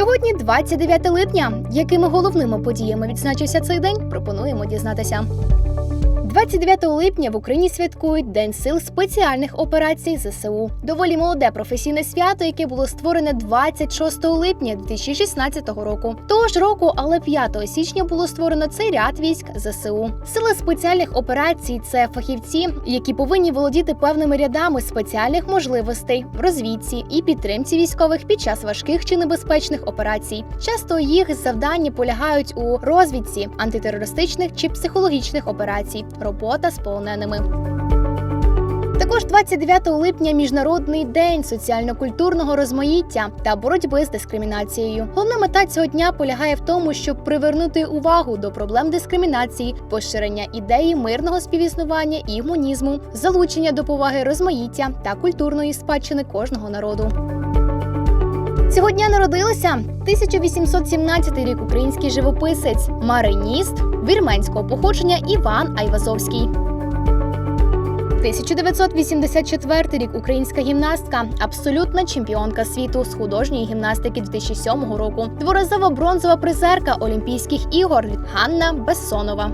Сьогодні 29 липня. Якими головними подіями відзначився цей день? Пропонуємо дізнатися. 29 липня в Україні святкують День сил спеціальних операцій ЗСУ. Доволі молоде професійне свято, яке було створене 26 липня 2016 року. Того ж року, але 5 січня було створено цей ряд військ ЗСУ. Сили спеціальних операцій це фахівці, які повинні володіти певними рядами спеціальних можливостей в розвідці і підтримці військових під час важких чи небезпечних операцій. Часто їх завдання полягають у розвідці антитерористичних чи психологічних операцій, робота з полоненими. Також 29 липня міжнародний день соціально-культурного розмаїття та боротьби з дискримінацією. Головна мета цього дня полягає в тому, щоб привернути увагу до проблем дискримінації, поширення ідеї мирного співіснування і гуманізму, залучення до поваги розмаїття та культурної спадщини кожного народу. Цього дня народилися 1817 рік український живописець, мариніст вірменського походження Іван Айвазовський. 1984 рік українська гімнастка, абсолютна чемпіонка світу з художньої гімнастики 2007 року, дворазова бронзова призерка Олімпійських ігор Ганна Бессонова.